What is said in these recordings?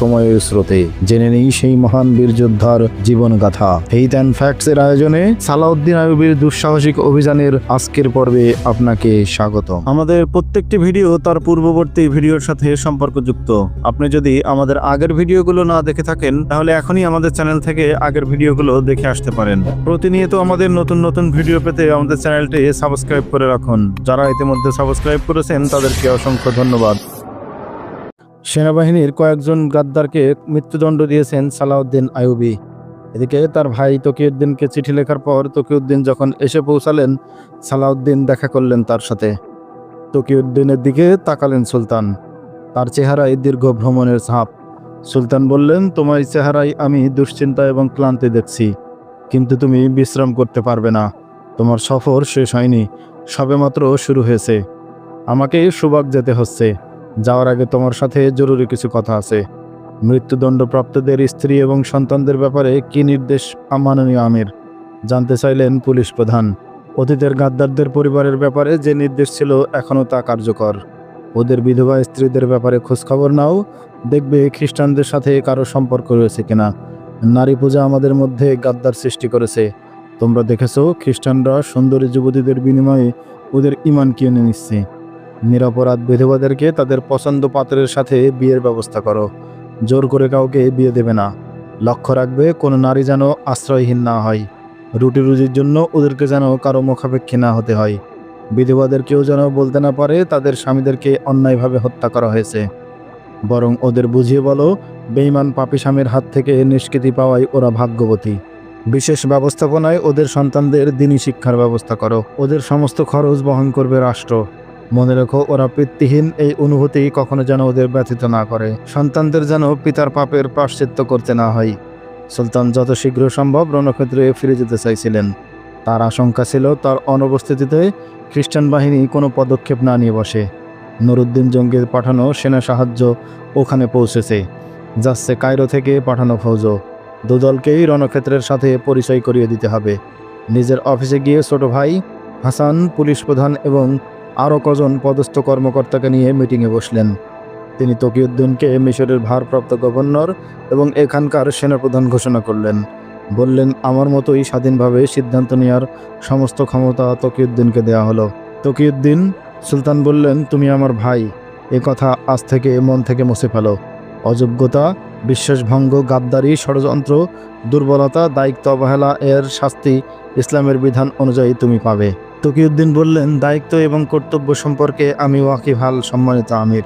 সময়ের স্রোতে। জেনে নেই সেই মহান বীর যোদ্ধার জীবন গাথা ফেইথ অ্যান্ড ফ্যাক্টস এর আয়োজনে সালাউদ্দিন আইয়ুবের দুঃসাহসিক অভিযানের আজকের পর্বে আপনাকে স্বাগত আমাদের প্রত্যেকটি ভিডিও তার পূর্ববর্তী ভিডিওর সাথে সম্পর্কযুক্ত। আপনি যদি আমাদের আগের ভিডিওগুলো না দেখে থাকেন, তাহলে এখনই আমাদের চ্যানেল থেকে আগের ভিডিওগুলো দেখে আসতে পারেন। প্রতিনিয়ত আমাদের নতুন নতুন ভিডিও পেতে আমাদের চ্যানেলটি সাবস্ক্রাইব করে রাখুন। যারা ইতিমধ্যে সাবস্ক্রাইব করেছেন, তাদেরকে অসংখ্য ধন্যবাদ। সেনাবাহিনীর কয়েকজন গাদ্দারকে মৃত্যুদণ্ড দিয়েছেন সালাউদ্দিন আয়ুবি এদিকে তার ভাই তকিউদ্দিনকে চিঠি লেখার পর তকিউদ্দিন যখন এসে পৌঁছালেন, সালাউদ্দিন দেখা করলেন তার সাথে। তকিউদ্দিনের দিকে তাকালেন সুলতান। তার চেহারায় দীর্ঘ ভ্রমণের ছাপ। সুলতান বললেন, তোমার চেহারায় আমি দুশ্চিন্তা এবং ক্লান্তি দেখছি, কিন্তু তুমি বিশ্রাম করতে পারবে না। তোমার সফর শেষ হয়নি, সবেমাত্র শুরু হয়েছে। আমাকে সুবাক যেতে হচ্ছে। যাওয়ার আগে তোমার সাথে জরুরি কিছু কথা আছে। মৃত্যুদণ্ডপ্রাপ্তদের স্ত্রী এবং সন্তানদের ব্যাপারে কি নির্দেশ মাননীয় আমির? জানতে চাইলেন পুলিশ প্রধান। অতীতের গাদ্দারদের পরিবারের ব্যাপারে যে নির্দেশ ছিল, এখনও তা কার্যকর। ওদের বিধবা স্ত্রীদের ব্যাপারে খোঁজখবর নাও। দেখবে খ্রিস্টানদের সাথে কারও সম্পর্ক রয়েছে কিনা। নারী পূজা আমাদের মধ্যে গাদ্দার সৃষ্টি করেছে। তোমরা দেখেছ, খ্রিস্টানরা সুন্দরী যুবতীদের বিনিময়ে ওদের ইমান কিনে নিচ্ছে। নিরপরাধ বিধবাদেরকে তাদের পছন্দ পাত্রের সাথে বিয়ের ব্যবস্থা করো। জোর করে কাউকে বিয়ে দেবে না। লক্ষ্য রাখবে, কোনো নারী যেন আশ্রয়হীন না হয়। রুটি রুজির জন্য ওদেরকে যেন কারও মুখাপেক্ষী না হতে হয়। বিধবাদের কেউ যেন বলতে না পারে, তাদের স্বামীদেরকে অন্যায়ভাবে হত্যা করা হয়েছে। বরং ওদের বুঝিয়ে বলো বেইমান পাপি স্বামীর হাত থেকে নিষ্কৃতি পাওয়াই ওরা ভাগ্যবতী। বিশেষ ব্যবস্থাপনায় ওদের সন্তানদের দিনী শিক্ষার ব্যবস্থা করো। ওদের সমস্ত খরচ বহন করবে রাষ্ট্র। মনে রেখো, ওরা পিতৃহীন, এই অনুভূতি কখনো যেন ওদের ব্যথিত না করে। সন্তানদের যেন পিতার পাপের প্রাশ্চিত্য করতে না হয়। সুলতান যত শীঘ্র সম্ভব রণক্ষেত্রে ফিরে যেতে চাইছিলেন। তার আশঙ্কা ছিল, তার অনুপস্থিতিতে খ্রিস্টান বাহিনী কোনো পদক্ষেপ না নিয়ে বসে। নুরুদ্দিন জঙ্গির পাঠানো সেনা সাহায্য ওখানে পৌঁছেছে। যাচ্ছে কায়রো থেকে পাঠানো ফৌজ দুদলকেই রণক্ষেত্রের সাথে পরিচয় করিয়ে দিতে হবে। নিজের অফিসে গিয়ে ছোট ভাই হাসান, পুলিশ প্রধান এবং আরও কজন পদস্থ কর্মকর্তাকে নিয়ে মিটিংয়ে বসলেন। তিনি তকিউদ্দিনকে মিশরের ভারপ্রাপ্ত গভর্নর এবং এখানকার সেনাপ্রধান ঘোষণা করলেন। বললেন, আমার মতোই স্বাধীনভাবে সিদ্ধান্ত নেওয়ার সমস্ত ক্ষমতা তকিউদ্দিনকে দেওয়া হলো। তকিউদ্দিন সুলতান বললেন, তুমি আমার ভাই। এ কথা আজ থেকে মন থেকে মুছে ফেলো। অযোগ্যতা, বিশ্বাসভঙ্গ, গাদ্দারি, ষড়যন্ত্র, দুর্বলতা, দায়িত্ব অবহেলা, এর শাস্তি ইসলামের বিধান অনুযায়ী তুমি পাবে। তকিউদ্দিন বললেন, দায়িত্ব এবং কর্তব্য সম্পর্কে আমি ওয়াকিফাল সম্মানিত আমির।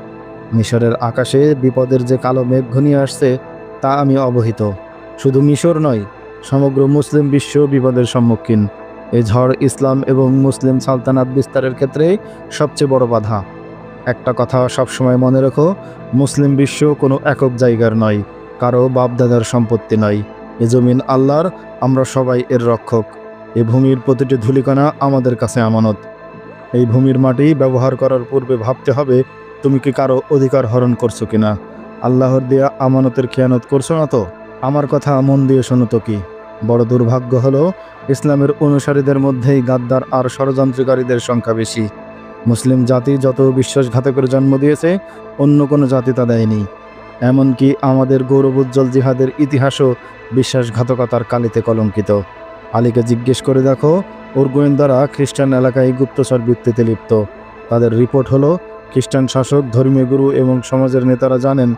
মিশরের আকাশে বিপদের যে কালো মেঘ ঘনিয়ে আসছে, তা আমি অবহিত। শুধু মিশর নয়, সমগ্র মুসলিম বিশ্ব বিপদের সম্মুখীন। এ ঝড় ইসলাম এবং মুসলিম সালতানাত বিস্তারের ক্ষেত্রে সবচেয়ে বড় বাধা। একটা কথা সবসময় মনে রেখো, মুসলিম বিশ্ব কোনো একক জায়গার নয়, কারও বাপদাদার সম্পত্তি নয়। এ জমিন আল্লাহর, আমরা সবাই এর রক্ষক। এ ভূমির প্রতিটি ধুলিকণা আমাদের কাছে আমানত। এই ভূমির মাটি ব্যবহার করার পূর্বে ভাবতে হবে, তুমি কি কারও অধিকার হরণ করছ কিনা? আল্লাহর দেয়া আমানতের খেয়ানত করছ না তো? আমার কথা মন দিয়ে শোনো তো কি? বড় দুর্ভাগ্য হলো, ইসলামের অনুসারীদের মধ্যেই গাদ্দার আর ষড়যন্ত্রকারীদের সংখ্যা বেশি। মুসলিম জাতি যত বিশ্বাসঘাতকের জন্ম দিয়েছে, অন্য কোনো জাতি তা দেয়নি। এমনকি আমাদের গৌরবোজ্জ্বল জিহাদের ইতিহাসও বিশ্বাসঘাতকতার কালিতে কলঙ্কিত। আলীকে জিজ্ঞেস করে দেখো, ওর গোয়েন্দারা খ্রিস্টান এলাকায় গুপ্তচর বৃত্তিতে লিপ্ত। তাদের রিপোর্ট হলো, খ্রিস্টান শাসক, ধর্মীয় গুরু এবং সমাজের নেতারা জানেন,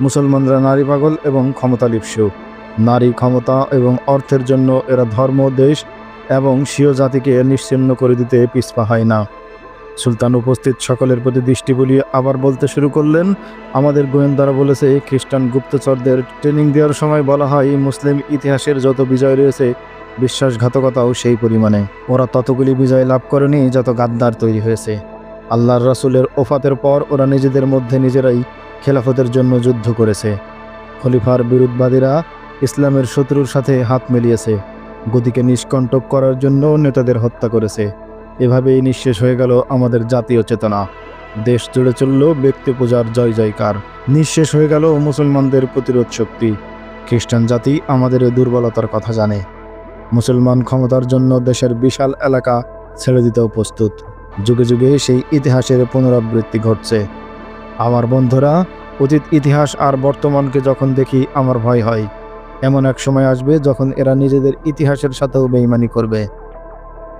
মুসলমানরা নারী পাগল এবং ক্ষমতা ক্ষমতালিপ্সু নারী ক্ষমতা এবং অর্থের জন্য এরা ধর্ম, দেশ এবং স্বীয় জাতিকে নিশ্চিন্ন করে দিতে পিছপা হয় না। সুলতান উপস্থিত সকলের প্রতি দৃষ্টি বুলিয়ে আবার বলতে শুরু করলেন, আমাদের গোয়েন্দারা বলেছে, খ্রিস্টান গুপ্তচরদের ট্রেনিং দেওয়ার সময় বলা হয়, মুসলিম ইতিহাসের যত বিজয় রয়েছে বিশ্বাসঘাতকতাও সেই পরিমাণে। ওরা ততগুলি বিজয় লাভ করেনি যত গাদ্দার তৈরি হয়েছে। আল্লাহর রাসূলের ওফাতের পর ওরা নিজেদের মধ্যে নিজেরাই খেলাফতের জন্য যুদ্ধ করেছে। খলিফার বিরুদ্ধবাদীরা ইসলামের শত্রুর সাথে হাত মিলিয়েছে। গদিকে নিষ্কণ্টক করার জন্য নেতাদের হত্যা করেছে। এভাবেই নিঃশেষ হয়ে গেল আমাদের জাতীয় চেতনা। দেশ জুড়ে চলল ব্যক্তি পূজার জয় জয়কার। নিঃশেষ হয়ে গেল মুসলমানদের প্রতিরোধ শক্তি। খ্রিস্টান জাতি আমাদের দুর্বলতার কথা জানে। মুসলমান ক্ষমতার জন্য দেশের বিশাল এলাকা ছেড়ে দিতেও প্রস্তুত। যুগে যুগে সেই ইতিহাসের পুনরাবৃত্তি ঘটছে। আমার বন্ধুরা, অতীত ইতিহাস আর বর্তমানকে যখন দেখি আমার ভয় হয়। এমন এক সময় আসবে যখন এরা নিজেদের ইতিহাসের সাথেও বেইমানি করবে।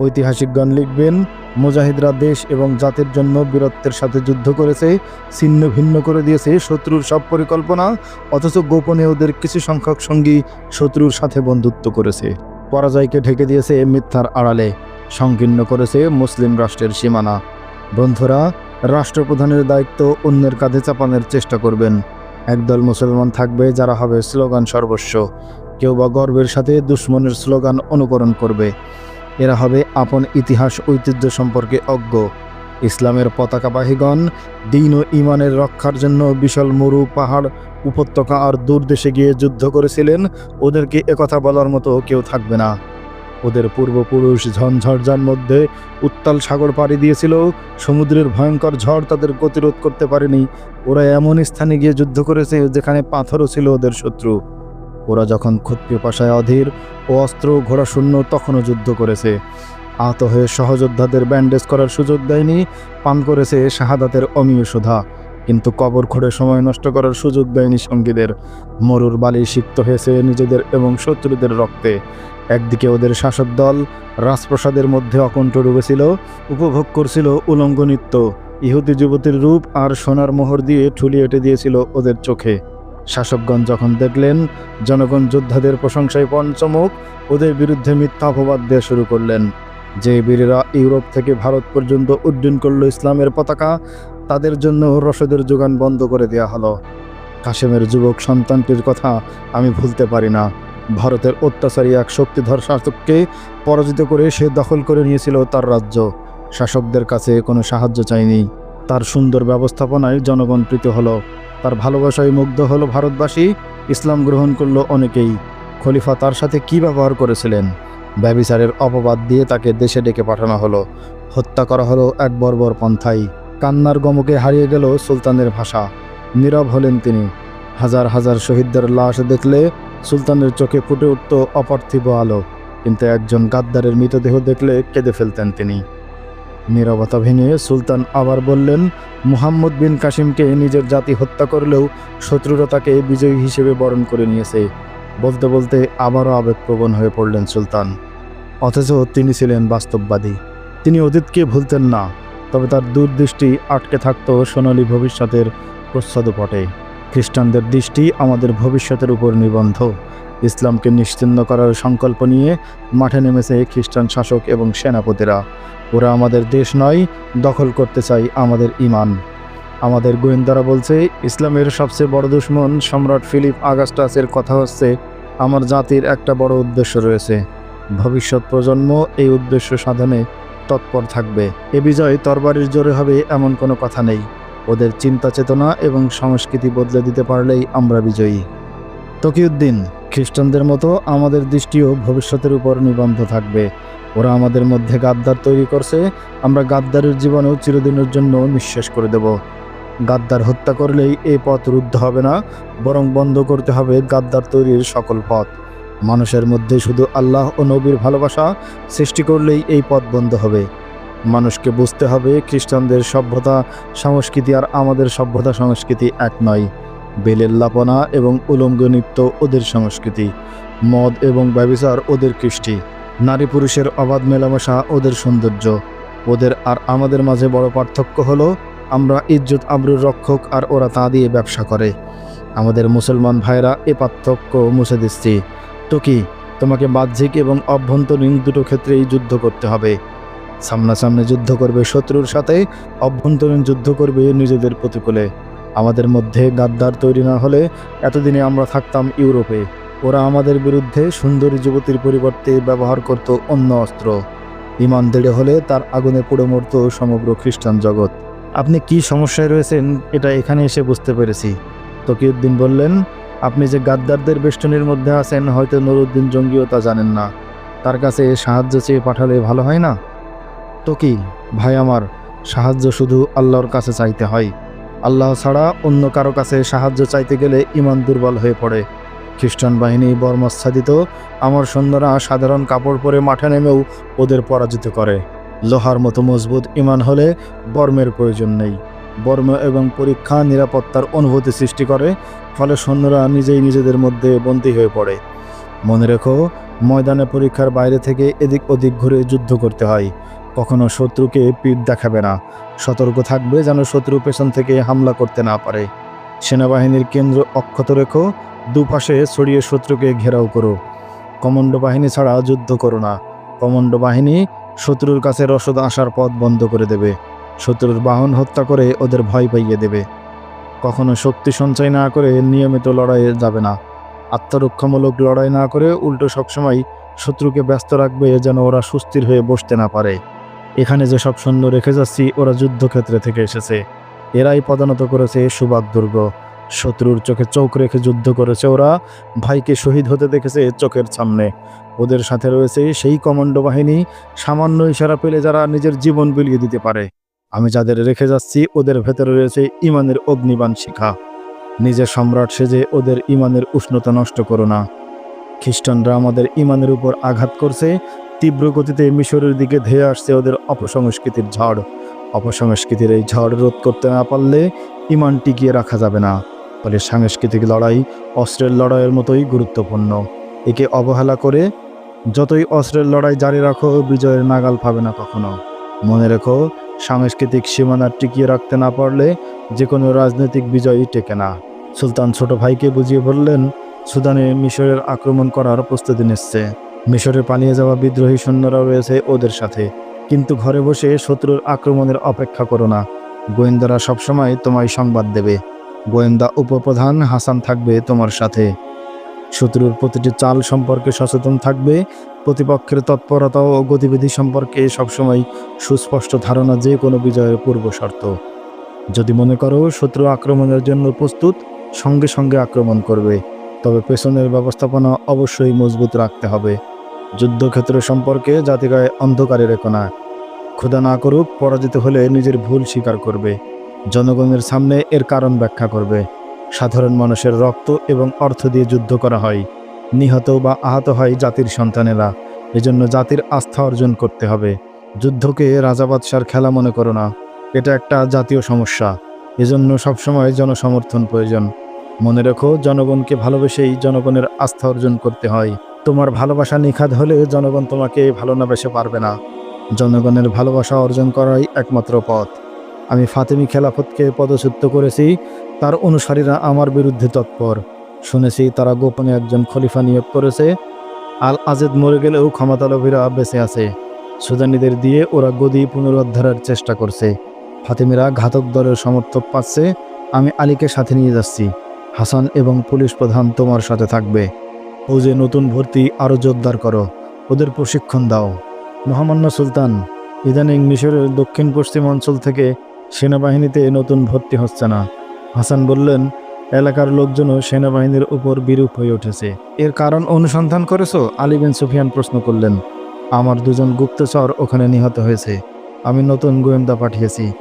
ঐতিহাসিকগণ লিখবেন, মুজাহিদরা দেশ এবং জাতির জন্য বীরত্বের সাথে যুদ্ধ করেছে, ছিন্ন ভিন্ন করে দিয়েছে শত্রুর সব পরিকল্পনা, অথচ গোপনে ওদের কিছু সংখ্যক সঙ্গী শত্রুর সাথে বন্ধুত্ব করেছে। পরাজয়কে ঢেকে দিয়েছে মিথ্যার আড়ালে। সংকীর্ণ করেছে মুসলিম রাষ্ট্রের সীমানা। বন্ধুরা, রাষ্ট্রপ্রধানের দায়িত্ব অন্যের কাঁধে চাপানোর চেষ্টা করবেন। একদল মুসলমান থাকবে যারা হবে স্লোগান সর্বস্ব। কেউ বা গর্বের সাথে দুশ্মনের স্লোগান অনুকরণ করবে। এরা হবে আপন ইতিহাস ঐতিহ্য সম্পর্কে অজ্ঞ। ইসলামের পতাকাবাহীগণ দিন ও ইমানের রক্ষার জন্য বিশাল মরু পাহাড় উপত্যকা আর দূর দেশে গিয়ে যুদ্ধ করেছিলেন, ওদেরকে একথা বলার মতো কেউ থাকবে না। ওদের পূর্বপুরুষ ঝঞ্ঝর্জার মধ্যে উত্তাল সাগর পাড়ি দিয়েছিল, সমুদ্রের ভয়ঙ্কর ঝড় তাদের প্রতিরোধ করতে পারেনি। ওরা এমন স্থানে গিয়ে যুদ্ধ করেছে যেখানে পাথরও ছিল ওদের শত্রু। ওরা যখন ক্ষত্রিয় পাশায় অধীর ও অস্ত্র ঘোড়া শূন্য তখনও যুদ্ধ করেছে। আহত হয়ে সহযোদ্ধাদের ব্যান্ডেজ করার সুযোগ দেয়নি, পান করেছে শাহাদাতের অমীয় সুধা। কিন্তু কবর খোঁড়ে সময় নষ্ট করার সুযোগ দেয়নি সঙ্গীদের। মরুর বালি সিক্ত হয়েছে নিজেদের এবং শত্রুদের রক্তে। একদিকে ওদের শাসক দল রাজপ্রসাদের মধ্যে অকণ্ঠ ডুবেছিল, উপভোগ করছিল উলঙ্গ নৃত্য। ইহুদি যুবতীর রূপ আর সোনার মোহর দিয়ে ঠুলি এঁটে দিয়েছিল ওদের চোখে। শাসকগণ যখন দেখলেন, জনগণ যোদ্ধাদের প্রশংসায় পঞ্চমুখ, ওদের বিরুদ্ধে মিথ্যা অপবাদ দেওয়া শুরু করলেন। যে বীরেরা ইউরোপ থেকে ভারত পর্যন্ত উড্ডীন করল ইসলামের পতাকা তাদের জন্য রসদের যোগান বন্ধ করে দেওয়া হলো। কাশেমের যুবক সন্তানটির কথা আমি ভুলতে পারি না। ভারতের অত্যাচারী এক শক্তিধর শাসককে পরাজিত করে সে দখল করে নিয়েছিল তার রাজ্য। শাসকদের কাছে কোনো সাহায্য চায়নি তার সুন্দর ব্যবস্থাপনায় জনগণ প্রীত হলো। তার ভালোবাসায় মুগ্ধ হলো ভারতবাসী। ইসলাম গ্রহণ করল অনেকেই। খলিফা তার সাথে কি ব্যবহার করেছিলেন? ব্যবিচারের অপবাদ দিয়ে তাকে দেশে ডেকে পাঠানো হলো। হত্যা করা হলো এক বর্বর পন্থাই কান্নার গমকে হারিয়ে গেল সুলতানের ভাষা। নীরব হলেন তিনি। হাজার হাজার শহীদদের লাশ দেখলে সুলতানের চোখে ফুটে উঠত অপার্থিব আলো। কিন্তু একজন গাদ্দারের মৃতদেহ দেখলে কেঁদে ফেলতেন তিনি। নীরবতা ভেঙে সুলতান আবার বললেন, মুহাম্মদ বিন কাসিমকে নিজের জাতি হত্যা করলেও শত্রুরা তাকে বিজয়ী হিসেবে বরণ করে নিয়েছে। বলতে বলতে আবারও আবেগপ্রবণ হয়ে পড়লেন সুলতান। অথচ তিনি ছিলেন বাস্তববাদী। তিনি অতীতকে ভুলতেন না। তবে তার দূরদৃষ্টি আটকে থাকত সোনালী ভবিষ্যতের প্রচ্ছদপটে খ্রিস্টানদের দৃষ্টি আমাদের ভবিষ্যতের উপর নিবন্ধ। ইসলামকে নিশ্চিন্ন করার সংকল্প নিয়ে মাঠে নেমেছে খ্রিস্টান শাসক এবং সেনাপতিরা। ওরা আমাদের দেশ নয়, দখল করতে চাই আমাদের ইমান আমাদের গোয়েন্দারা বলছে, ইসলামের সবচেয়ে বড় দুশ্মন সম্রাট ফিলিপ আগাস্টাসের কথা হচ্ছে, আমার জাতির একটা বড় উদ্দেশ্য রয়েছে। ভবিষ্যৎ প্রজন্ম এই উদ্দেশ্য সাধনে তৎপর থাকবে। এ বিজয় তরবারির জোরে হবে এমন কোনো কথা নেই। ওদের চিন্তা চেতনা এবং সংস্কৃতি বদলে দিতে পারলেই আমরা বিজয়ী। তকিউদ্দিন, খ্রিস্টানদের মতো আমাদের দৃষ্টিও ভবিষ্যতের উপর নিবন্ধ থাকবে। ওরা আমাদের মধ্যে গাদ্দার তৈরি করছে। আমরা গাদ্দারের জীবনেও চিরদিনের জন্য নিঃশেষ করে দেব। গাদ্দার হত্যা করলেই এই পথ রুদ্ধ হবে না, বরং বন্ধ করতে হবে গাদ্দার তৈরির সকল পথ। মানুষের মধ্যে শুধু আল্লাহ ও নবীর ভালোবাসা সৃষ্টি করলেই এই পথ বন্ধ হবে। মানুষকে বুঝতে হবে খ্রিস্টানদের সভ্যতা, সংস্কৃতি আর আমাদের সভ্যতা সংস্কৃতি এক নয়। বেলের লাপনা এবং উলঙ্গ নৃত্য ওদের সংস্কৃতি, মদ এবং ব্যবিচার ওদের কৃষ্টি, নারী পুরুষের অবাধ মেলামেশা ওদের সৌন্দর্য। ওদের আর আমাদের মাঝে বড় পার্থক্য হলো, আমরা ইজ্জত, আবরুর রক্ষক আর ওরা তা দিয়ে ব্যবসা করে। আমাদের মুসলমান ভাইরা এ পার্থক্য মুছে দিচ্ছি। কি? তোমাকে বাহ্যিক এবং অভ্যন্তরীণ দুটো ক্ষেত্রেই যুদ্ধ করতে হবে। সামনাসামনি যুদ্ধ করবে শত্রুর সাথে, অভ্যন্তরীণ যুদ্ধ করবে নিজেদের প্রতিকূলে। আমাদের মধ্যে গাদ্দার তৈরি না হলে এতদিনে আমরা থাকতাম ইউরোপে। ওরা আমাদের বিরুদ্ধে সুন্দরী যুবতীর পরিবর্তে ব্যবহার করত অন্য অস্ত্র। ইমান দেড়ে হলে তার আগুনে পুড়ে মরত সমগ্র খ্রিস্টান জগৎ। আপনি কি সমস্যায় রয়েছেন, এটা এখানে এসে বুঝতে পেরেছি। তকিউদ্দিন বললেন আপনি যে গাদ্দারদের বেষ্টনীর মধ্যে আছেন, হয়তো নুরুদ্দিন জঙ্গিও তা জানেন না। তার কাছে সাহায্য চেয়ে পাঠালে ভালো হয় না? তো কি, ভাই আমার, সাহায্য শুধু আল্লাহর কাছে চাইতে হয়। আল্লাহ ছাড়া অন্য কারও কাছে সাহায্য চাইতে গেলে ইমান দুর্বল হয়ে পড়ে। খ্রিস্টান বাহিনী বর্মচ্ছাদিত আমার সৈন্যরা সাধারণ কাপড় পরে মাঠে নেমেও ওদের পরাজিত করে। লোহার মতো মজবুত ইমান হলে বর্মের প্রয়োজন নেই। বর্ম এবং পরীক্ষা নিরাপত্তার অনুভূতি সৃষ্টি করে, ফলে সৈন্যরা নিজেই নিজেদের মধ্যে বন্দী হয়ে পড়ে। মনে রেখো, ময়দানে পরীক্ষার বাইরে থেকে এদিক ওদিক ঘুরে যুদ্ধ করতে হয়। কখনো শত্রুকে পিঠ দেখাবে না। সতর্ক থাকবে যেন শত্রু পেছন থেকে হামলা করতে না পারে। সেনাবাহিনীর কেন্দ্র অক্ষত রেখো, দুপাশে ছড়িয়ে শত্রুকে ঘেরাও করো। কমান্ডো বাহিনী ছাড়া যুদ্ধ করো না। কমান্ডো বাহিনী শত্রুর কাছে রসদ আসার পথ বন্ধ করে দেবে। শত্রুর বাহন হত্যা করে ওদের ভয় পাইয়ে দেবে। কখনো শক্তি সঞ্চয় না করে নিয়মিত লড়াইয়ে যাবে না। আত্মরক্ষামূলক লড়াই না করে উল্টো সবসময় শত্রুকে ব্যস্ত রাখবে যেন ওরা সুস্থির হয়ে বসতে না পারে। এখানে যে সব সৈন্য রেখে যাচ্ছি, ওরা যুদ্ধক্ষেত্রে থেকে এসেছে। এরাই পদানত করেছে সুবাক দুর্গ। শত্রুর চোখে চোখ রেখে যুদ্ধ করেছে ওরা। ভাইকে শহীদ হতে দেখেছে চোখের সামনে। ওদের সাথে রয়েছে সেই কমান্ডো বাহিনী। সামান্য ইশারা পেলে যারা নিজের জীবন বিলিয়ে দিতে পারে। আমি যাদের রেখে যাচ্ছি, ওদের ভেতরে রয়েছে ইমানের অগ্নিবাণ শিখা। নিজের সম্রাট সেজে ওদের ইমানের উষ্ণতা নষ্ট করো না। খ্রিস্টানরা আমাদের ইমানের উপর আঘাত করছে, তীব্র গতিতে মিশরের দিকে ধেয়ে আসছে ওদের অপসংস্কৃতির ঝড়। অপসংস্কৃতির এই ঝড় রোধ করতে না পারলে ইমান টিকিয়ে রাখা যাবে না। ফলে সাংস্কৃতিক লড়াই অস্ত্রের লড়াইয়ের মতোই গুরুত্বপূর্ণ। একে অবহেলা করে যতই অস্ত্রের লড়াই জারি রাখো, বিজয়ের নাগাল পাবে না কখনো। মনে রেখো, সাংস্কৃতিক সীমানা টিকিয়ে রাখতে না পারলে যে কোনো রাজনৈতিক বিজয়ই টেকে না। সুলতান ছোট ভাইকে বুঝিয়ে বললেন, সুদানে মিশরের আক্রমণ করার প্রস্তুতি নিচ্ছে। মিশরে পালিয়ে যাওয়া বিদ্রোহী সৈন্যরা রয়েছে ওদের সাথে। কিন্তু ঘরে বসে শত্রুর আক্রমণের অপেক্ষা করো না। গোয়েন্দারা সবসময় তোমায় সংবাদ দেবে। গোয়েন্দা উপপ্রধান হাসান থাকবে তোমার সাথে। শত্রুর প্রতিটি চাল সম্পর্কে সচেতন থাকবে। প্রতিপক্ষের তৎপরতা ও গতিবিধি সম্পর্কে সবসময় সুস্পষ্ট ধারণা যে কোনো বিজয়ের পূর্ব শর্ত। যদি মনে করো শত্রু আক্রমণের জন্য প্রস্তুত, সঙ্গে সঙ্গে আক্রমণ করবে, তবে পেছনের ব্যবস্থাপনা অবশ্যই মজবুত রাখতে হবে। যুদ্ধক্ষেত্র সম্পর্কে জাতিগায় অন্ধকারে রেখো না ক্ষুধা না করুক, পরাজিত হলে নিজের ভুল স্বীকার করবে। জনগণের সামনে এর কারণ ব্যাখ্যা করবে। সাধারণ মানুষের রক্ত এবং অর্থ দিয়ে যুদ্ধ করা হয়। নিহত বা আহত হয় জাতির সন্তানেরা। এজন্য জাতির আস্থা অর্জন করতে হবে। যুদ্ধকে রাজাবাদশার খেলা মনে করো না। এটা একটা জাতীয় সমস্যা। এজন্য সবসময় জনসমর্থন প্রয়োজন। মনে রেখো, জনগণকে ভালোবেসেই জনগণের আস্থা অর্জন করতে হয়। তোমার ভালোবাসা নিখাদ হলে জনগণ তোমাকে ভালো না বেসে পারবে না। জনগণের ভালোবাসা অর্জন করাই একমাত্র পথ। আমি ফাতেমি খেলাফতকে পদচ্যুত করেছি। তার অনুসারীরা আমার বিরুদ্ধে তৎপর। শুনেছি তারা গোপনে একজন খলিফা নিয়োগ করেছে। আল আজেদ মরে গেলেও ক্ষমতালোভীরা বেঁচে আছে। সুদানিদের দিয়ে ওরা গদি পুনরুদ্ধারের চেষ্টা করছে। ফাতেমিরা ঘাতক দলের সমর্থক পাচ্ছে। আমি আলীকে সাথে নিয়ে যাচ্ছি। হাসান এবং পুলিশ প্রধান তোমার সাথে থাকবে। ও যে নতুন ভর্তি আরও জোরদার করো। ওদের প্রশিক্ষণ দাও। মহামান্য সুলতান, ইদানিং মিশরের দক্ষিণ পশ্চিম অঞ্চল থেকে সেনাবাহিনীতে নতুন ভর্তি হচ্ছে না। হাসান বললেন, এলাকার লোকজনও সেনাবাহিনীর উপর বিরূপ হয়ে উঠেছে। এর কারণ অনুসন্ধান করেছ? আলী বিন সুফিয়ান প্রশ্ন করলেন, আমার দুজন গুপ্তচর ওখানে নিহত হয়েছে। আমি নতুন গোয়েন্দা পাঠিয়েছি।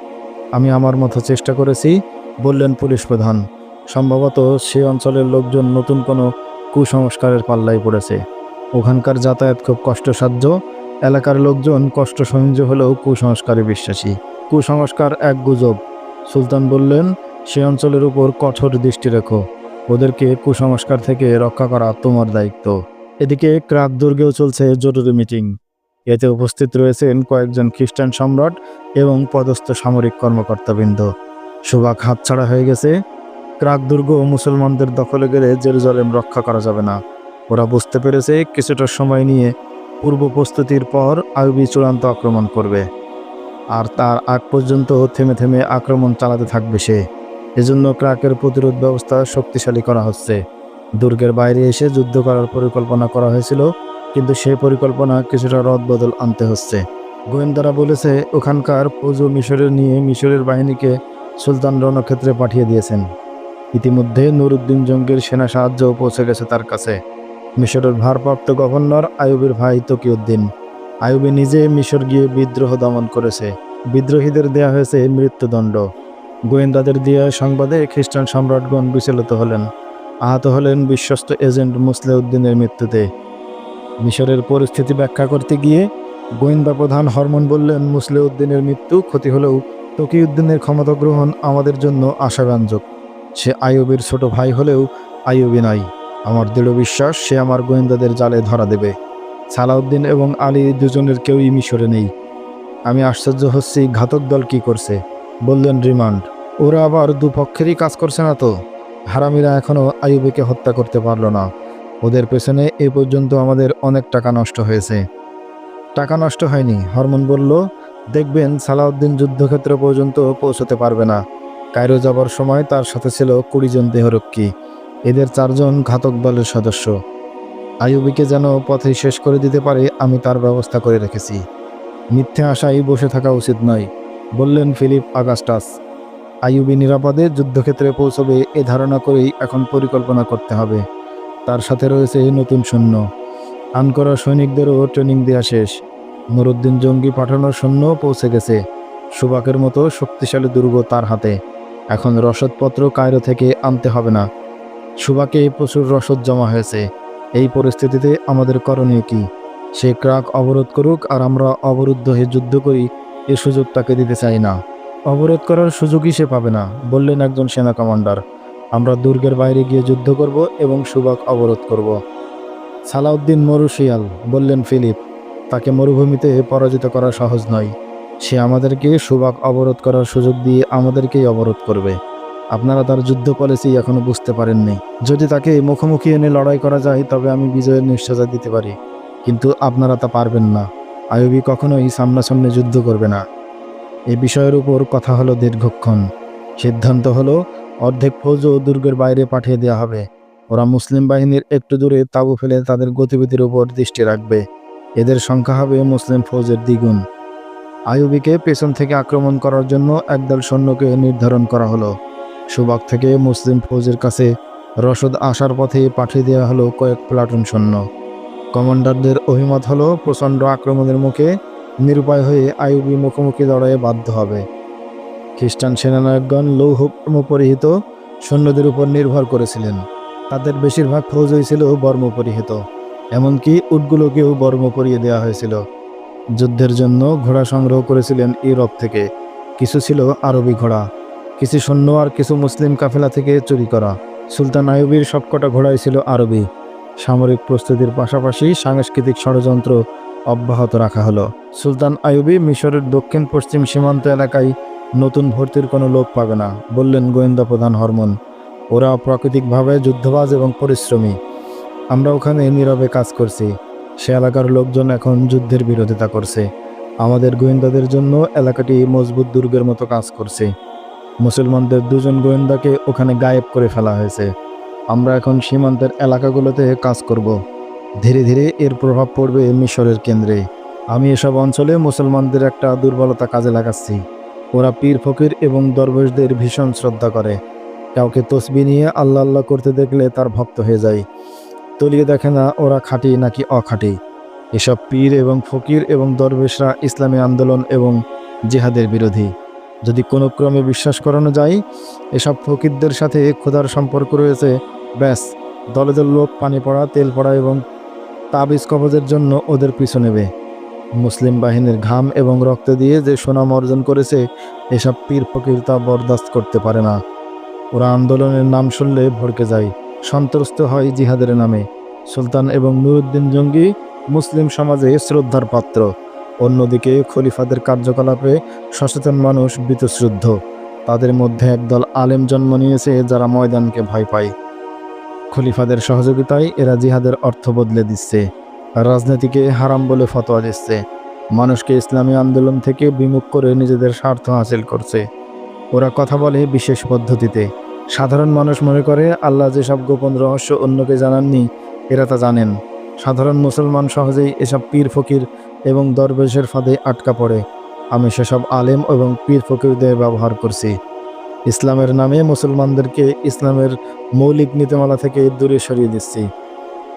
আমি আমার মতো চেষ্টা করেছি, বললেন পুলিশ প্রধান। সম্ভবত সে অঞ্চলের লোকজন নতুন কোনো কুসংস্কারের পাল্লায় পড়েছে। ওখানকার যাতায়াত খুব কষ্টসাধ্য। এলাকার লোকজন কষ্ট সহিঞ্জ হলেও কুসংস্কারে বিশ্বাসী। কুসংস্কার এক গুজব। সুলতান বললেন সে অঞ্চলের উপর কঠোর দৃষ্টি রেখো। ওদেরকে কুসংস্কার থেকে রক্ষা করা তোমার দায়িত্ব। এদিকে ক্রাক দুর্গেও চলছে জরুরি মিটিং। এতে উপস্থিত রয়েছেন কয়েকজন খ্রিস্টান সম্রাট এবং পদস্থ সামরিক কর্মকর্তাবৃন্দ। সুবাক হাতছাড়া হয়ে গেছে। ক্রাক দুর্গ মুসলমানদের দখলে গেলে জেরুজালেম রক্ষা করা যাবে না। ওরা বুঝতে পেরেছে কিছুটা সময় নিয়ে পূর্ব প্রস্তুতির পর আইবি চূড়ান্ত আক্রমণ করবে। আর তার আগ পর্যন্ত থেমে থেমে আক্রমণ চালাতে থাকবে সে। এজন্য ক্রাকের প্রতিরোধ ব্যবস্থা শক্তিশালী করা হচ্ছে। দুর্গের বাইরে এসে যুদ্ধ করার পরিকল্পনা করা হয়েছিল, কিন্তু সেই পরিকল্পনা কিছুটা রদবদল আনতে হচ্ছে। গোয়েন্দারা বলেছে, ওখানকার পুজো মিশরের নিয়ে মিশরের বাহিনীকে সুলতান রণক্ষেত্রে পাঠিয়ে দিয়েছেন। ইতিমধ্যে নুরুদ্দিন জঙ্গির সেনা সাহায্য পৌঁছে গেছে তার কাছে। মিশরের ভারপ্রাপ্ত গভর্নর আইয়ুবের ভাই তকিউদ্দিন। আইয়ুবে নিজে মিশর গিয়ে বিদ্রোহ দমন করেছে। বিদ্রোহীদের দেয়া হয়েছে মৃত্যুদণ্ড। গোয়েন্দাদের দেওয়া সংবাদে খ্রিস্টান সম্রাটগণ বিচলিত হলেন। আহত হলেন বিশ্বস্ত এজেন্ট মুসলেউদ্দিনের মৃত্যুতে। মিশরের পরিস্থিতি ব্যাখ্যা করতে গিয়ে গোয়েন্দা প্রধান হরমোন বললেন, মুসলেউদ্দিনের মৃত্যু ক্ষতি হলেও তকিউদ্দিনের ক্ষমতা গ্রহণ আমাদের জন্য আশাব্যঞ্জক। সে আইয়ুবের ছোট ভাই হলেও আইয়ুবি নাই। আমার দৃঢ় বিশ্বাস, সে আমার গোয়েন্দাদের জালে ধরা দেবে। সালাউদ্দিন এবং আলী দুজনের কেউই মিশরে নেই। আমি আশ্চর্য হচ্ছি, ঘাতক দল কি করছে? বললেন রিমান্ড। ওরা আবার দুপক্ষেরই কাজ করছে না তো। হারামিরা এখনও আইয়ুবিকে হত্যা করতে পারল না। ওদের পেছনে এ পর্যন্ত আমাদের অনেক টাকা নষ্ট হয়েছে। টাকা নষ্ট হয়নি, হরমোন বলল, দেখবেন সালাউদ্দিন যুদ্ধক্ষেত্র পর্যন্ত পৌঁছতে পারবে না। কায়রো যাবার সময় তার সাথে ছিল কুড়ি জন দেহরক্ষী। এদের চারজন ঘাতক দলের সদস্য। আইয়ুবিকে যেন পথে শেষ করে দিতে পারে, আমি তার ব্যবস্থা করে রেখেছি। মিথ্যে আশায় বসে থাকা উচিত নয়। বললেন ফিলিপ আগাস্টাস। আইয়ুবি নিরাপদে যুদ্ধক্ষেত্রে পৌঁছবে এ ধারণা করেই এখন পরিকল্পনা করতে হবে। তার সাথে রয়েছে নতুন সৈন্য। আনকরা সৈনিকদেরও ট্রেনিং দেওয়া শেষ। নুরুদ্দিন জঙ্গি পাঠানোর সৈন্য পৌঁছে গেছে। সুবাকের মতো শক্তিশালী দুর্গ তার হাতে। এখন রসদপত্র কায়রো থেকে আনতে হবে না। সুবাকে প্রচুর রসদ জমা হয়েছে। এই পরিস্থিতিতে আমাদের করণীয় কি? সে ক্রাক অবরোধ করুক আর আমরা অবরুদ্ধ হয়ে যুদ্ধ করি, এ সুযোগ তাকে দিতে চাই না। অবরোধ করার সুযোগই সে পাবে না, বললেন একজন সেনা কমান্ডার। আমরা দুর্গের বাইরে গিয়ে যুদ্ধ করব এবং সুবাক অবরোধ করব। সালাউদ্দিন মরুশিয়াল বললেন, ফিলিপ, তাকে মরুভূমিতে পরাজিত করা সহজ নয়। সে আমাদেরকে সুবাক অবরোধ করার সুযোগ দিয়ে আমাদেরকেই অবরোধ করবে। আপনারা তার যুদ্ধ পলিসি এখনও বুঝতে পারেননি। যদি তাকে মুখোমুখি এনে লড়াই করা যায়, তবে আমি বিজয়ের নিশ্চয়তা দিতে পারি। কিন্তু আপনারা তা পারবেন না। আয়ুবি কখনোই সামনাসামনি যুদ্ধ করবে না। এ বিষয়ের উপর কথা হলো দীর্ঘক্ষণ। সিদ্ধান্ত হলো, অর্ধেক ফৌজও দুর্গের বাইরে পাঠিয়ে দেওয়া হবে। ওরা মুসলিম বাহিনীর একটু দূরে তাঁবু ফেলে তাদের গতিবিধির উপর দৃষ্টি রাখবে। এদের সংখ্যা হবে মুসলিম ফৌজের দ্বিগুণ। আইয়ুবিকে পেছন থেকে আক্রমণ করার জন্য একদল সৈন্যকে নির্ধারণ করা হলো। সুবাক থেকে মুসলিম ফৌজের কাছে রসদ আসার পথে পাঠিয়ে দেওয়া হলো কয়েক প্লাটুন সৈন্য। কমান্ডারদের অভিমত হলো, প্রচণ্ড আক্রমণের মুখে নিরুপায় হয়ে আইয়ুবি মুখোমুখি লড়াইয়ে বাধ্য হবে। খ্রিস্টান সেনানায়কগণ লৌহ পরিহিত সৈন্যদের উপর নির্ভর করেছিলেন। তাদের বেশিরভাগ ফৌজই ছিল বর্ম পরিহিত এমনকি উটগুলোকেও বর্ম পরিয়ে দেওয়া হয়েছিল। যুদ্ধের জন্য ঘোড়া সংগ্রহ করেছিলেন ইউরোপ থেকে। কিছু ছিল আরবি ঘোড়া, কিছু সৈন্য আর কিছু মুসলিম কাফেলা থেকে চুরি করা। সুলতান আইয়ুবির সবকটা ঘোড়াই ছিল আরবি। সামরিক প্রস্তুতির পাশাপাশি সাংস্কৃতিক ষড়যন্ত্র অব্যাহত রাখা হলো। সুলতান আইয়ুবি মিশরের দক্ষিণ পশ্চিম সীমান্ত এলাকায় নতুন ভর্তির কোনো লোক পাবে না, বললেন গোয়েন্দা প্রধান হরমোন। ওরা প্রাকৃতিকভাবে যুদ্ধবাজ এবং পরিশ্রমী। আমরা ওখানে নীরবে কাজ করছি। সে এলাকার লোকজন এখন যুদ্ধের বিরোধিতা করছে। আমাদের গোয়েন্দাদের জন্য এলাকাটি মজবুত দুর্গের মতো কাজ করছে। মুসলমানদের দুজন গোয়েন্দাকে ওখানে গায়েব করে ফেলা হয়েছে। আমরা এখন সীমান্তের এলাকাগুলোতে কাজ করব। ধীরে ধীরে এর প্রভাব পড়বে মিশরের কেন্দ্রে। আমি এসব অঞ্চলে মুসলমানদের একটা দুর্বলতা কাজে লাগাচ্ছি। ওরা পীর ফকির এবং দরবেশদের ভীষণ শ্রদ্ধা করে। কাউকে তসবি নিয়ে আল্লাহ আল্লাহ করতে দেখলে তার ভক্ত হয়ে যায়। তলিয়ে দেখে না ওরা খাঁটি নাকি অখাঁটি। এসব পীর এবং ফকির এবং দরবেশরা ইসলামী আন্দোলন এবং জিহাদের বিরোধী। যদি কোনো ক্রমে বিশ্বাস করানো যায়, এসব ফকিরদের সাথে ক্ষুধার সম্পর্ক রয়েছে। ব্যাস, দলে দল লোক, পানি পড়া, তেল পড়া এবং তাবিজ কবজের জন্য ওদের পিছু নেবে। মুসলিম বাহিনীর ঘাম এবং রক্ত দিয়ে যে সুনাম অর্জন করেছে, এসব পীর ফকির তা বরদাস্ত করতে পারে না। ওরা আন্দোলনের নাম শুনলে ভড়কে যায়, সন্ত্রস্ত হয় জিহাদের নামে। সুলতান এবং নুরুদ্দিন জঙ্গি মুসলিম সমাজে শ্রদ্ধার পাত্র। অন্যদিকে খলিফাদের কার্যকলাপে সচেতন মানুষ বীতশ্রদ্ধ। তাদের মধ্যে একদল আলেম জন্ম নিয়েছে যারা ময়দানকে ভয় পায়। খলিফাদের সহযোগিতায় এরা জিহাদের অর্থ বদলে দিচ্ছে। রাজনীতিকে হারাম বলে ফতোয়া দিচ্ছে। মানুষকে ইসলামী আন্দোলন থেকে বিমুখ করে নিজেদের স্বার্থ হাসিল করছে। ওরা কথা বলে বিশেষ পদ্ধতিতে। সাধারণ মানুষ মনে করে, আল্লাহ যেসব গোপন রহস্য অন্যকে জানাননি, এরা তা জানেন। সাধারণ মুসলমান সহজেই এসব পীর ফকির এবং দরবেশের ফাঁদে আটকা পড়ে। আমি সেসব আলেম এবং পীর ফকিরদের ব্যবহার করছি। ইসলামের নামে মুসলমানদেরকে ইসলামের মৌলিক নীতিমালা থেকে দূরে সরিয়ে দিচ্ছি।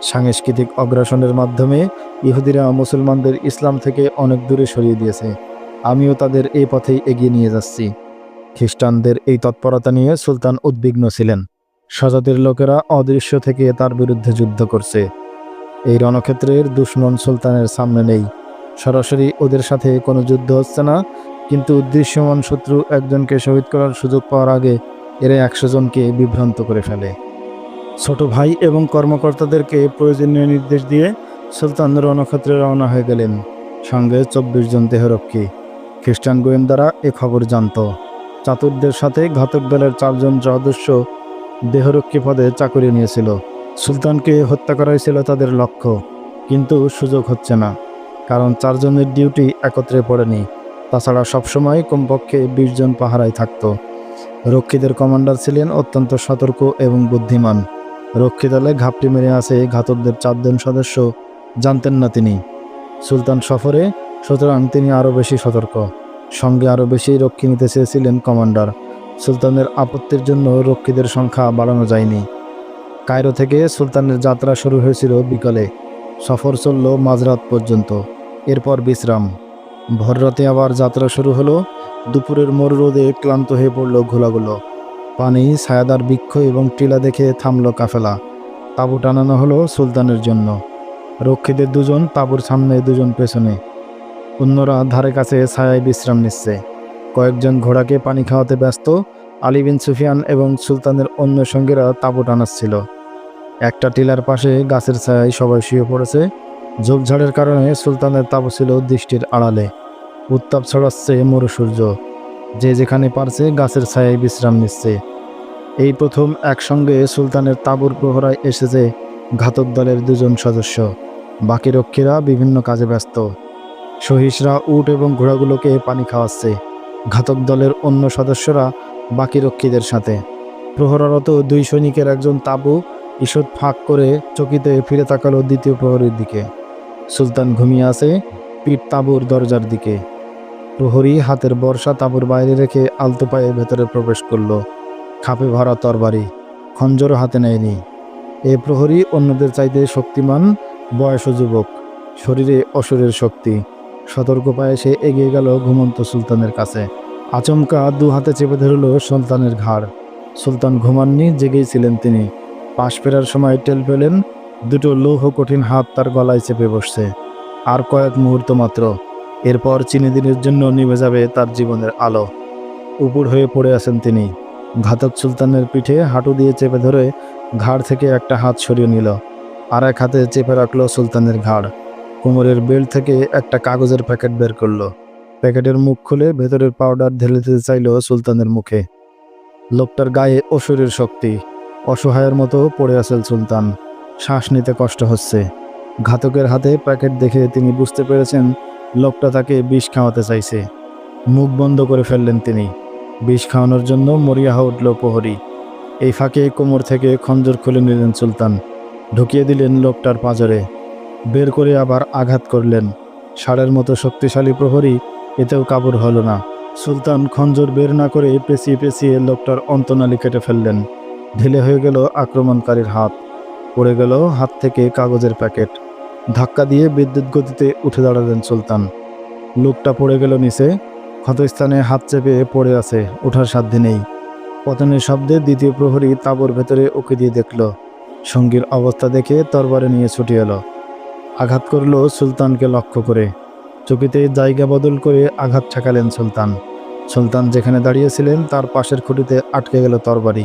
সাংস্কৃতিক অগ্রাসনের মাধ্যমে ইহুদিরা মুসলমানদের ইসলাম থেকে অনেক দূরে সরিয়ে দিয়েছে। আমিও তাদের এই পথেই এগিয়ে নিয়ে যাচ্ছি। খ্রিস্টানদের এই তৎপরতা নিয়ে সুলতান উদ্বিগ্ন ছিলেন। স্বজাতির লোকেরা অদৃশ্য থেকে তার বিরুদ্ধে যুদ্ধ করছে। এই রণক্ষেত্রের দুশ্মন সুলতানের সামনে নেই। সরাসরি ওদের সাথে কোনো যুদ্ধ হচ্ছে না কিন্তু দৃশ্যমান শত্রু একজনকে শহীদ করার সুযোগ পাওয়ার আগে এরা একশো জনকে বিভ্রান্ত করে ফেলে। ছোট ভাই এবং কর্মকর্তাদেরকে প্রয়োজনীয় নির্দেশ দিয়ে সুলতান রণক্ষেত্রে রওনা হয়ে গেলেন। সঙ্গে চব্বিশ জন দেহরক্ষী খ্রিস্টান গোয়েন্দারা এ খবর জানত। চাতুরদের সাথে ঘাতক দলের চারজন সদস্য দেহরক্ষী পদে চাকরি নিয়েছিল। সুলতানকে হত্যা করাই ছিল তাদের লক্ষ্য, কিন্তু সুযোগ হচ্ছে না, কারণ চারজনের ডিউটি একত্রে পড়েনি। তাছাড়া সবসময় কমপক্ষে বিশ জন পাহারায় থাকত। রক্ষীদের কমান্ডার ছিলেন অত্যন্ত সতর্ক এবং বুদ্ধিমান। রক্ষী দলে ঘাপটি মেরে আছে ঘাতকদের চারজন সদস্য, জানতেন না তিনি। সুলতান সফরে, সুতরাং তিনি আরও বেশি সতর্ক। সঙ্গে আরও বেশি রক্ষী নিতে চেয়েছিলেন কমান্ডার। সুলতানের আপত্তির জন্য রক্ষীদের সংখ্যা বাড়ানো যায়নি। কায়রো থেকে সুলতানের যাত্রা শুরু হয়েছিল বিকালে। সফর চলল মাঝরাত পর্যন্ত। এরপর বিশ্রাম। ভোররাতে আবার যাত্রা শুরু হলো। দুপুরের মরুরোদে ক্লান্ত হয়ে পড়ল ঘোলাগুলো। পানি, ছায়াদার বৃক্ষ এবং টিলা দেখে থামল কাফেলা। তাঁবু টানানো হলো সুলতানের জন্য। রক্ষীদের দুজন, তাঁবুর সামনে দুজন পেছনে। অন্যরা ধারে কাছে ছায়ায় বিশ্রাম নিচ্ছে। কয়েকজন ঘোড়াকে পানি খাওয়াতে ব্যস্ত। আলী বিন সুফিয়ান এবং সুলতানের অন্য সঙ্গীরা তাঁবু টানাচ্ছিল। একটা টিলার পাশে গাছের ছায়ায় সবাই শুয়ে পড়েছে। ঝোপঝাড়ের কারণে সুলতানের তাঁবু ছিল দৃষ্টির আড়ালে। উত্তাপ ছড়াচ্ছে মরু সূর্য। যে যেখানে পারছে গাছের ছায়ায় বিশ্রাম নিচ্ছে। এই প্রথম একসঙ্গে সুলতানের তাঁবুর প্রহরায় এসেছে ঘাতক দলের দুজন সদস্য। বাকি রক্ষীরা বিভিন্ন কাজে ব্যস্ত। সহিসরা উট এবং ঘোড়াগুলোকে পানি খাওয়াচ্ছে। ঘাতক দলের অন্য সদস্যরা বাকি রক্ষীদের সাথে। প্রহরারত দুই সৈনিকের একজন তাঁবু ঈষৎ ফাঁক করে চকিতে ফিরে তাকালো দ্বিতীয় প্রহরীর দিকে। সুলতান ঘুমিয়ে আছে পিঠ তাঁবুর দরজার দিকে। প্রহরী হাতের বর্ষা তাঁবুর বাইরে রেখে আলতো পায়ে ভেতরে প্রবেশ করল। খাপে ভরা তরবারি খঞ্জরও হাতে নেয়নি। এ প্রহরী অন্যদের চাইতে শক্তিমান, বয়স যুবক। শরীরে অসুরের শক্তি। সতর্ক পায়ে সে এগিয়ে গেল ঘুমন্ত সুলতানের কাছে। আচমকা দু হাতে চেপে ধরল সুলতানের ঘাড়। সুলতান ঘুমাননি, জেগেই ছিলেন তিনি। পাশ ফেরার সময় টেল পেলেন দুটো লৌহ কঠিন হাত তার গলায় চেপে বসছে। আর কয়েক মুহূর্ত মাত্র। এরপর চিনি দিনের জন্য নিভে যাবে তার জীবনের আলো। উপর হয়ে পড়ে আছেন তিনি। ঘাতক সুলতানের পিঠে হাঁটু দিয়ে চেপে ধরে ঘাড় থেকে একটা হাত সরিয়ে নিল। আর এক হাতে চেপে রাখল সুলতানের ঘাড়। কোমরের বেল্ট থেকে একটা কাগজের প্যাকেট বের করল। প্যাকেটের মুখ খুলে ভেতরের পাউডার ঢেলে দিতে চাইল সুলতানের মুখে। লোকটার গায়ে অসুরের শক্তি। অসহায়ের মতো পড়ে আছেন সুলতান। শ্বাস নিতে কষ্ট হচ্ছে। ঘাতকের হাতে প্যাকেট দেখে তিনি বুঝতে পেরেছেন লোকটা তাকে বিষ খাওয়াতে চাইছে। মুখ বন্ধ করে ফেললেন তিনি। বিষ খাওয়ানোর জন্য মরিয়া উঠল প্রহরী। এই ফাঁকে কোমর থেকে খঞ্জর খুলে নিলেন সুলতান। ঢুকিয়ে দিলেন লোকটার পাঁজরে। বের করে আবার আঘাত করলেন। ষাঁড়ের মতো শক্তিশালী প্রহরী এতেও কাবুর হলো না। সুলতান খঞ্জর বের না করে পেঁচিয়ে পেঁচিয়ে লোকটার অন্তনালি কেটে ফেললেন। ঢিলে হয়ে গেল আক্রমণকারীর হাত। পড়ে গেল হাত থেকে কাগজের প্যাকেট। ধাক্কা দিয়ে বিদ্যুৎ গতিতে উঠে দাঁড়ালেন সুলতান। লোকটা পড়ে গেল নিচে। ক্ষতস্থানে হাত চেপে পড়ে আছে, ওঠার সাধ্য নেই। পতনের শব্দে দ্বিতীয় প্রহরী তাবর ভেতরে ওকে দিয়ে দেখল। সঙ্গীর অবস্থা দেখে তরবারে নিয়ে ছুটে এলো। আঘাত করল সুলতানকে লক্ষ্য করে। চকিতে জায়গা বদল করে আঘাত ঠেকালেন সুলতান। সুলতান যেখানে দাঁড়িয়েছিলেন, তার পাশের খুঁটিতে আটকে গেল তরবারি।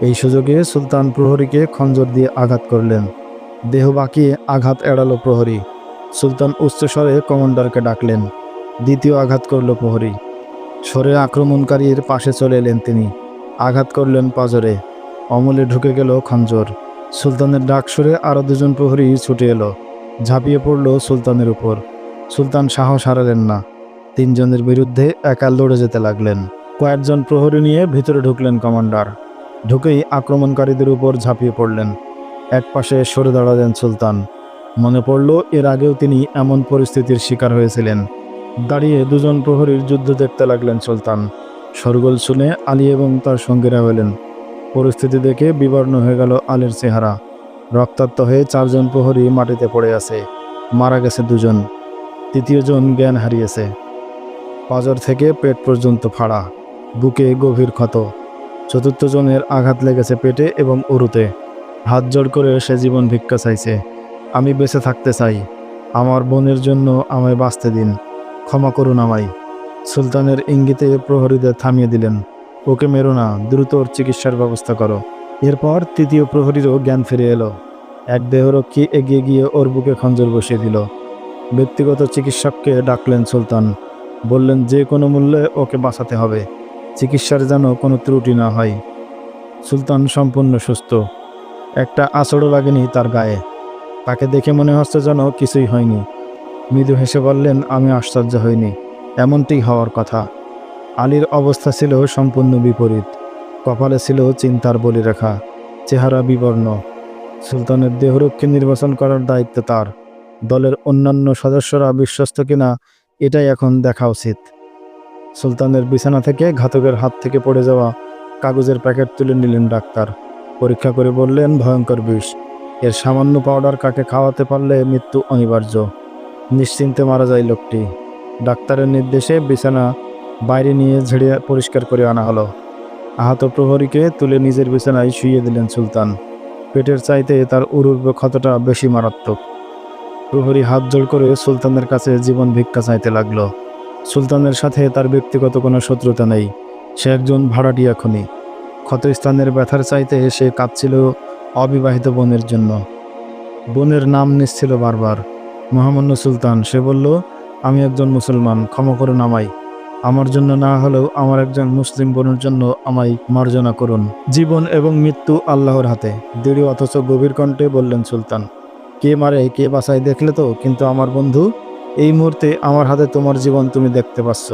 এই সুযোগে সুলতান প্রহরীকে খঞ্জর দিয়ে আঘাত করলেন। দেহ বাঁকিয়ে আঘাত এড়ালো প্রহরী। সুলতান উচ্চস্বরে কমান্ডারকে ডাকলেন। দ্বিতীয় আঘাত করল প্রহরী। সরে আক্রমণকারীর পাশে চলে এলেন তিনি। আঘাত করলেন পাজরে। অমলে ঢুকে গেল খঞ্জর। সুলতানের ডাক সরে আরও দুজন প্রহরী ছুটে এলো। ঝাঁপিয়ে পড়ল সুলতানের উপর। সুলতান সাহস হারালেন না। তিনজনের বিরুদ্ধে একা লড়ে যেতে লাগলেন। কয়েকজন প্রহরী নিয়ে ভিতরে ঢুকলেন কমান্ডার। ঢুকেই আক্রমণকারীদের উপর ঝাঁপিয়ে পড়লেন। এক পাশে সরে দাঁড়ালেন সুলতান। মনে পড়ল, এর আগেও তিনি এমন পরিস্থিতির শিকার হয়েছিলেন। দাঁড়িয়ে দুজন প্রহরীর যুদ্ধ দেখতে লাগলেন সুলতান। সরগোল শুনে আলী এবং তার সঙ্গীরা হলেন। পরিস্থিতি দেখে বিবর্ণ হয়ে গেল আলীর চেহারা। রক্তাক্ত হয়ে চারজন প্রহরী মাটিতে পড়ে আছে। মারা গেছে দুজন। তৃতীয়জন জ্ঞান হারিয়েছে। পাজর থেকে পেট পর্যন্ত ফাড়া। বুকে গভীর ক্ষত। চতুর্থ জনের আঘাত লেগেছে পেটে এবং উরুতে। হাত জোড় করে সে জীবন ভিক্ষা চাইছে। আমি বেঁচে থাকতে চাই। আমার বোনের জন্য আমায় বাঁচতে দিন। ক্ষমা করুন আমায়। সুলতানের ইঙ্গিতে প্রহরীদের থামিয়ে দিলেন। ওকে মেরো না, দ্রুত ওর চিকিৎসার ব্যবস্থা করো। এরপর তৃতীয় প্রহরীরও জ্ঞান ফিরে এলো। এক দেহরক্ষী এগিয়ে গিয়ে ওর বুকে খঞ্জর বসিয়ে দিল। ব্যক্তিগত চিকিৎসককে ডাকলেন সুলতান। বললেন, যে কোনো মূল্যে ওকে বাঁচাতে হবে। চিকিৎসার যেন কোনো ত্রুটি না হয়। সুলতান সম্পূর্ণ সুস্থ। একটা আচড়ও লাগেনি তার গায়ে। তাকে দেখে মনে হচ্ছে যেন কিছুই হয়নি। মৃদু হেসে বললেন, আমি আশ্চর্য হইনি। এমনটি হওয়ার কথা। আলীর অবস্থা ছিল সম্পূর্ণ বিপরীত। কপালে ছিল চিন্তার বলি রেখা চেহারা বিবর্ণ। সুলতানের দেহরক্ষী নির্বাচন করার দায়িত্ব তার। দলের অন্যান্য সদস্যরা বিশ্বস্ত কিনা, এটাই এখন দেখা উচিত। সুলতানের বিছানা থেকে ঘাতকের হাত থেকে পড়ে যাওয়া কাগজের প্যাকেট তুলে নিলেন ডাক্তার। পরীক্ষা করে বললেন, ভয়ঙ্কর বিষ। এর সামান্য পাউডার কাকে খাওয়াতে পারলে মৃত্যু অনিবার্য। নিশ্চিন্তে মারা যায় লোকটি। ডাক্তারের নির্দেশে বিছানা বাইরে নিয়ে ঝেড়ে পরিষ্কার করে আনা হলো। আহত প্রহরীকে তুলে নিজের বিছানায় শুইয়ে দিলেন সুলতান। পেটের চাইতে তার উরুর ক্ষতটা বেশি মারাত্মক। প্রহরী হাত জোড় করে সুলতানের কাছে জীবন ভিক্ষা চাইতে লাগল। সুলতানের সাথে তার ব্যক্তিগত কোনো শত্রুতা নেই। সে একজন ভাড়াটিয়া খনি। ক্ষতস্থানের ব্যথার চাইতে সে কাঁদছিল অবিবাহিত বোনের জন্য। বোনের নাম নিচ্ছিল বারবার। মহামান্য সুলতান, সে বলল, আমি একজন মুসলমান, ক্ষমা করুন আমায়। আমার জন্য না হলেও আমার একজন মুসলিম বোনের জন্য আমায় মার্জনা করুন। জীবন এবং মৃত্যু আল্লাহর হাতে। দৃঢ় অথচ গভীর কণ্ঠে বললেন সুলতান, কে মারে, কে বাসায় দেখলে তো? কিন্তু আমার বন্ধু এই মুহূর্তে আমার হাতে তোমার জীবন তুমি দেখতে পাচ্ছ।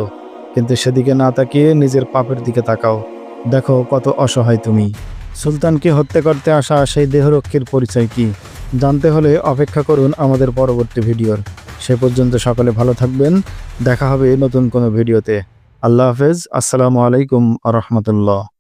কিন্তু সেদিকে না তাকিয়ে নিজের পাপের দিকে তাকাও। দেখো কত অসহায় তুমি। সুলতানকে হত্যা করতে আসা সেই দেহরক্ষীর পরিচয় কি? জানতে হলে অপেক্ষা করুন আমাদের পরবর্তী ভিডিওর। সে পর্যন্ত সকলে ভালো থাকবেন। দেখা হবে নতুন কোনো ভিডিওতে। আল্লাহ হাফেজ। আসসালামু আলাইকুম রহমতুল্লাহ।